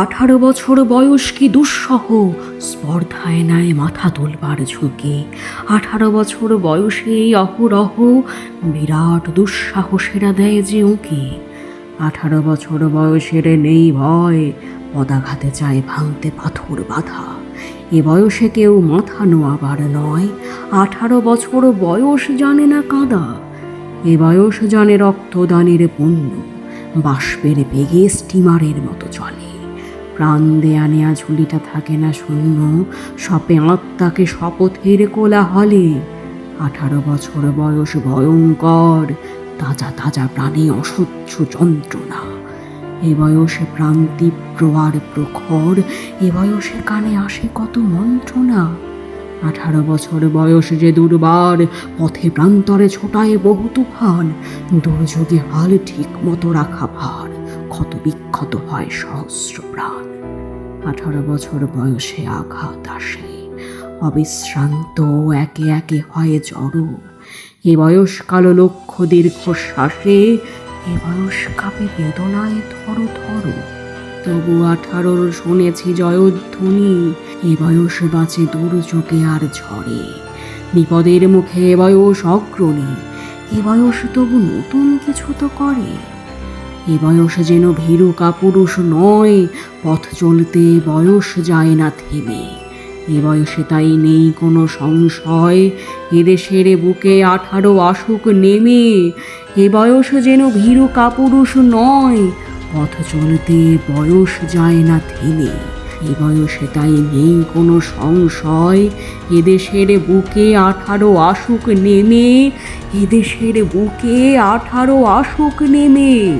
আঠারো বছর বয়স কি দুঃসহ? স্পর্ধায় নেয় মাথা তোলবার ঝুঁকি। আঠারো বছর বয়সে এই অহরহ বিরাট দুঃসাহসেরা দেয় যে উঁকি। আঠারো বছর বয়সের নেই ভয়, পদাঘাতে চায় ভাঙতে পাথর বাধা। এ বয়সে কেউ মাথা নোয়াবার নয়, আঠারো বছর বয়স জানে না কাদা। এ বয়স জানে রক্তদানের পণ্য, বাষ্পের বেগে স্টিমারের মতো চলে। প্রাণ দেয়া নেয়া ঝুলিটা থাকে না শূন্য। সপে আত্মাকে শপথের কোলাহলে। আঠারো বছর বয়স ভয়ঙ্কর। তাজা তাজা প্রাণে অসহ্য যন্ত্রণা। এ বয়সে প্রাণ তীব্র আর প্রখর। এ বয়সে কানে আসে কত মন্ত্রণা। আঠারো বছর বয়স যে দুর্বার। পথে প্রান্তরে ছোটায় বহু তুফান। দুর্যোগে হাল ঠিক মতো রাখা ভার। ক্ষত বিক্ষত হয় সহস্র প্রাণ আঠারো বছর বয়সে আঘাত আসে। অবিশ্রান্ত একে একে হয় জড়ো। এ বয়স কালো লক্ষ্য দীর্ঘশ্বাসে, এ বয়স কাপে বেদনায় থর থর তবু আঠারোর শুনেছি জয়ধ্বনি, এ বয়স বাঁচে দুর্যোগে আর ঝড়ে। বিপদের মুখে এ বয়স অগ্রণী, এ বয়স তবু নতুন কিছু তো করে। এ বয়স যেন ভীরু কাপুরুষ নয়, পথ চলতে বয়স যায় না থেমে। এ বয়সে তাই নেই কোনো সংশয় এদেশের বুকে আঠারো আসুক নেমে। এ বয়স যেন ভীরু কাপুরুষ নয়, পথ চলতে বয়স যায় না থেমে। এ বয়সে তাই নেই কোনো সংশয় এদেশের বুকে আঠারো আসুক নেমে। এদেশের বুকে আঠারো আসুক নেমে।